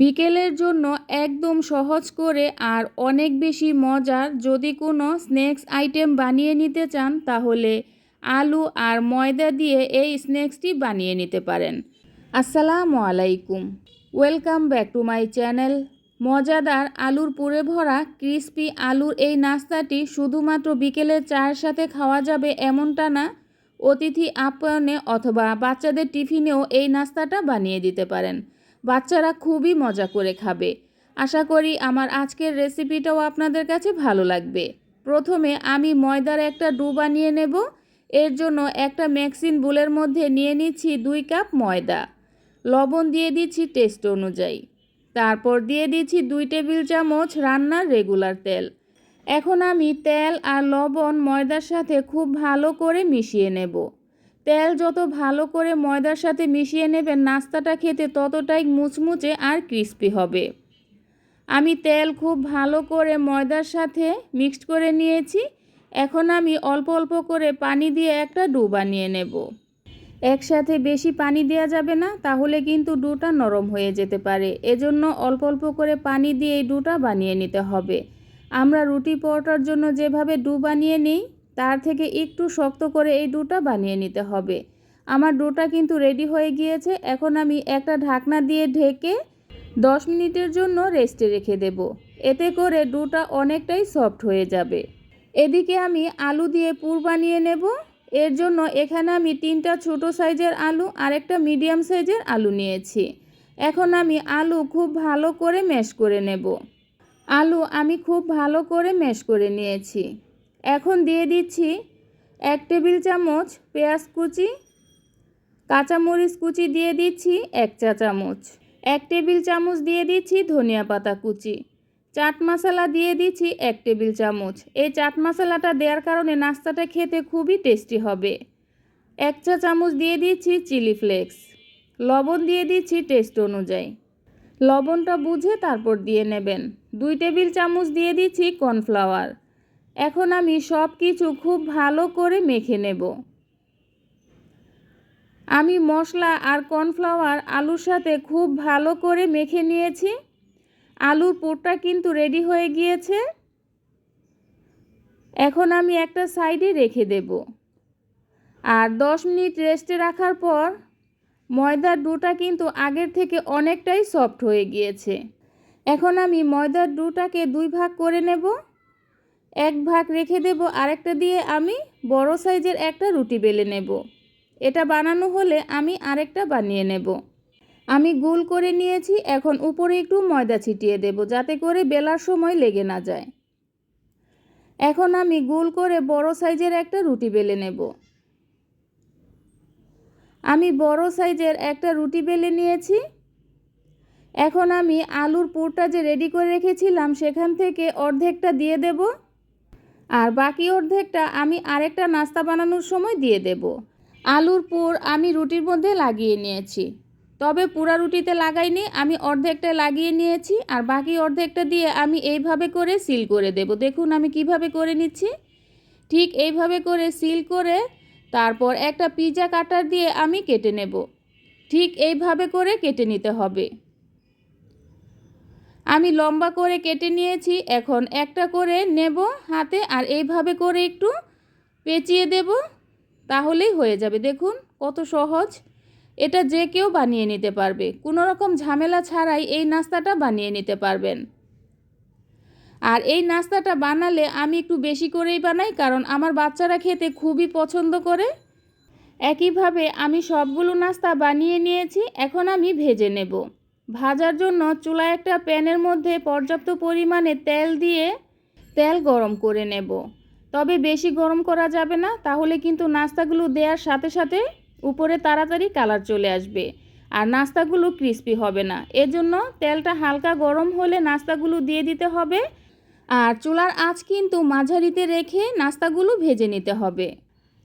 বিকেলের জন্য একদম সহজ করে আর অনেক বেশি মজার যদি কোনো স্ন্যাক্স আইটেম বানিয়ে নিতে চান, তাহলে আলু আর ময়দা দিয়ে এই স্ন্যাক্সটি বানিয়ে নিতে পারেন। আসসালামু আলাইকুম। Welcome back to my channel. মজাদার আলুর পুরে ভরা, ক্রিস্পি আলুর এই নাস্তাটি শুধুমাত্র বিকেলের চায়ের সাথে খাওয়া যাবে এমনটা না, অতিথি আপ্যায়নে অথবা বাচ্চাদের টিফিনেও এই নাস্তাটা বানিয়ে দিতে পারেন। বাচ্চারা খুবই মজা করে খাবে। আশা করি আমার আজকের রেসিপিটাও আপনাদের কাছে ভালো লাগবে। প্রথমে আমি ময়দার একটা ডু বানিয়ে নেব। এর জন্য একটা ম্যাক্সিন বুলের মধ্যে নিয়ে নিচ্ছি দুই কাপ ময়দা। লবণ দিয়ে দিচ্ছি টেস্ট অনুযায়ী। তারপর দিয়ে দিচ্ছি দুই টেবিল চামচ রান্নার রেগুলার তেল। এখন আমি তেল আর লবণ ময়দার সাথে খুব ভালো করে মিশিয়ে নেব। তেল যত ভালো করে ময়দার সাথে মিশিয়ে নেবেন নাস্তাটা খেতে ততটাই মুচমুচে আর ক্রিস্পি হবে। আমি তেল খুব ভালো করে ময়দার সাথে মিক্সড করে নিয়েছি। এখন আমি অল্প অল্প করে পানি দিয়ে একটা ডু বানিয়ে নেব। একসাথে বেশি পানি দেওয়া যাবে না, তাহলে কিন্তু ডুটা নরম হয়ে যেতে পারে। এজন্য অল্প অল্প করে পানি দিয়ে এই ডুটা বানিয়ে নিতে হবে। আমরা রুটি পরোটার জন্য যেভাবে ডু বানিয়ে নিই তার থেকে একটু শক্ত করে এই ডুটা বানিয়ে নিতে হবে। আমার ডোটা কিন্তু রেডি হয়ে গিয়েছে। এখন আমি একটা ঢাকনা দিয়ে ঢেকে দশ মিনিটের জন্য রেস্টে রেখে দেব। এতে করে ডোটা অনেকটাই সফট হয়ে যাবে। এদিকে আমি আলু দিয়ে পুর বানিয়ে নেব। এর জন্য এখানে আমি তিনটা ছোট সাইজের আলু আর একটা মিডিয়াম সাইজের আলু নিয়েছি। এখন আমি আলু খুব ভালো করে ম্যাশ করে নেব। আলু আমি খুব ভালো করে ম্যাশ করে নিয়েছি। এখন দিয়ে দিচ্ছি এক টেবিল চামচ পেঁয়াজ কুচি, কাঁচামরিচ কুচি দিয়ে দিচ্ছি এক চা চামচ, এক টেবিল চামচ দিয়ে দিচ্ছি ধনিয়া পাতা কুচি, চাট মশলা দিয়ে দিচ্ছি এক টেবিল চামচ। এই চাট মশলাটা দেওয়ার কারণে নাস্তাটা খেতে খুবই টেস্টি হবে। এক চা চামচ দিয়ে দিচ্ছি চিলি ফ্লেক্স, লবণ দিয়ে দিচ্ছি টেস্ট অনুযায়ী। লবণটা বুঝে তারপর দিয়ে নেবেন। দুই টেবিল চামচ দিয়ে দিচ্ছি কর্নফ্লাওয়ার এখন আমি সব কিছু খুব ভালো করে মেখে নেব। আমি মশলা আর কর্নফ্লাওয়ার আলুর সাথে খুব ভালো করে মেখে নিয়েছি। আলুর পোরটা কিন্তু রেডি হয়ে গিয়েছে। এখন আমি একটা সাইডে রেখে দেব। আর দশ মিনিট রেস্টে রাখার পর ময়দার ডোটা কিন্তু আগের থেকে অনেকটাই সফট হয়ে গিয়েছে। এখন আমি ময়দার ডোটাকে দুই ভাগ করে নেব। এক ভাগ রেখে দেব, আরেকটা দিয়ে আমি বড় সাইজের একটা রুটি বেলে নেব। এটা বানানো হলে আমি আরেকটা বানিয়ে নেব। আমি গোল করে নিয়েছি, এখন উপরে একটু ময়দা ছিটিয়ে দেব যাতে করে বেলার সময় লেগে না যায়। এখন আমি গোল করে বড় সাইজের একটা রুটি বেলে নেব। আমি বড় সাইজের একটা রুটি বেলে নিয়েছি। এখন আমি আলুর পুরটা যে রেডি করে রেখেছিলাম, সেখান থেকে অর্ধেকটা দিয়ে দেব। আর বাকি অর্ধেকটা আমি আরেকটা নাস্তা বানানোর সময় দিয়ে দেব। আলুর পুর আমি রুটির মধ্যে লাগিয়ে নিয়েছি। তবে পুরা রুটিতে লাগাইনি, আমি অর্ধেকটা লাগিয়ে নিয়েছি আর বাকি অর্ধেকটা দিয়ে আমি এইভাবে করে সিল করে দেব। দেখুন আমি কীভাবে করে নিচ্ছি। ঠিক এইভাবে করে সিল করে তারপর একটা পিজা কাটার দিয়ে আমি কেটে নেব। ঠিক এইভাবে করে কেটে নিতে হবে। আমি লম্বা করে কেটে নিয়েছি, এখন একটা করে নেব হাতে আর এইভাবে করে একটু পেঁচিয়ে দেব, তাহলেই হয়ে যাবে। দেখুন কত সহজ। এটা যে কেউ বানিয়ে নিতে পারবে। কোনো রকম ঝামেলা ছাড়াই এই নাস্তাটা বানিয়ে নিতে পারবেন। আর এই নাস্তাটা বানালে আমি একটু বেশি করেই বানাই, কারণ আমার বাচ্চারা খেতে খুবই পছন্দ করে। একইভাবে আমি সবগুলো নাস্তা বানিয়ে নিয়েছি, এখন আমি ভেজে নেব। ভাজার জন্য চুলায় একটা প্যানের মধ্যে পর্যাপ্ত পরিমাণে তেল দিয়ে তেল গরম করে নেব। তবে বেশি গরম করা যাবে না, তাহলে কিন্তু নাস্তাগুলো দেওয়ার সাথে সাথে উপরে তাড়াতাড়ি কালার চলে আসবে আর নাস্তাগুলো ক্রিস্পি হবে না। এজন্য তেলটা হালকা গরম হলে নাস্তাগুলো দিয়ে দিতে হবে। আর চুলার আঁচ কিন্তু মাঝারিতে রেখে নাস্তাগুলো ভেজে নিতে হবে।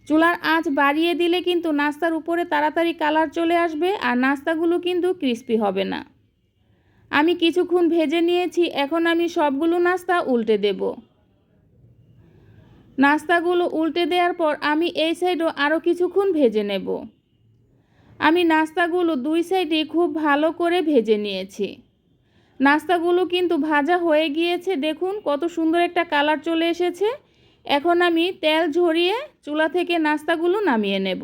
চুলার আঁচ বাড়িয়ে দিলে কিন্তু নাস্তার উপরে তাড়াতাড়ি কালার চলে আসবে আর নাস্তাগুলো কিন্তু ক্রিস্পি হবে না। আমি কিছুক্ষণ ভেজে নিয়েছি, এখন আমি সবগুলো নাস্তা উল্টে দেব। নাস্তাগুলো উল্টে দেওয়ার পর আমি এই সাইডও আরও কিছুক্ষণ ভেজে নেব। আমি নাস্তাগুলো দুই সাইডে খুব ভালো করে ভেজে নিয়েছি। নাস্তাগুলো কিন্তু ভাজা হয়ে গিয়েছে, দেখুন কত সুন্দর একটা কালার চলে এসেছে। এখন আমি তেল ঝরিয়ে চুলা থেকে নাস্তাগুলো নামিয়ে নেব।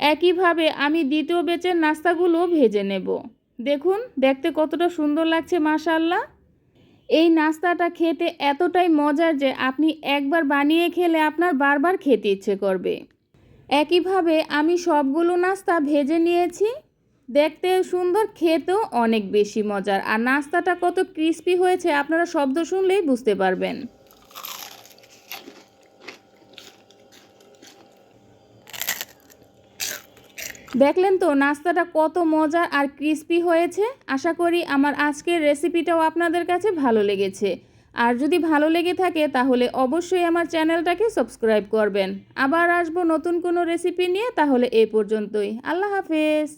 একইভাবে আমি দ্বিতীয় বেচের নাস্তাগুলো ভেজে নেব। দেখুন, দেখতে কতটা সুন্দর লাগছে মাশাল্লাহ এই নাস্তাটা খেতে এতটাই মজার যে আপনি একবার বানিয়ে খেলে আপনার বারবার খেতে ইচ্ছে করবে। একইভাবে আমি সবগুলো নাস্তা ভেজে নিয়েছি। দেখতে সুন্দর, খেতেও অনেক বেশি মজার। আর নাস্তাটা কত ক্রিস্পি হয়েছে, আপনারা শব্দ শুনলেই বুঝতে পারবেন। দেখলেন তো, নাস্তাটা কত মজার আর ক্রিস্পি হয়েছে। আশা করি আমার আজকের রেসিপিটাও আপনাদের কাছে ভালো লেগেছে। আর যদি ভালো লেগে থাকে, তাহলে অবশ্যই আমার চ্যানেলটাকে সাবস্ক্রাইব করবেন। আবার আসব নতুন কোনো রেসিপি নিয়ে, তাহলে এ পর্যন্তই। আল্লাহ হাফেজ।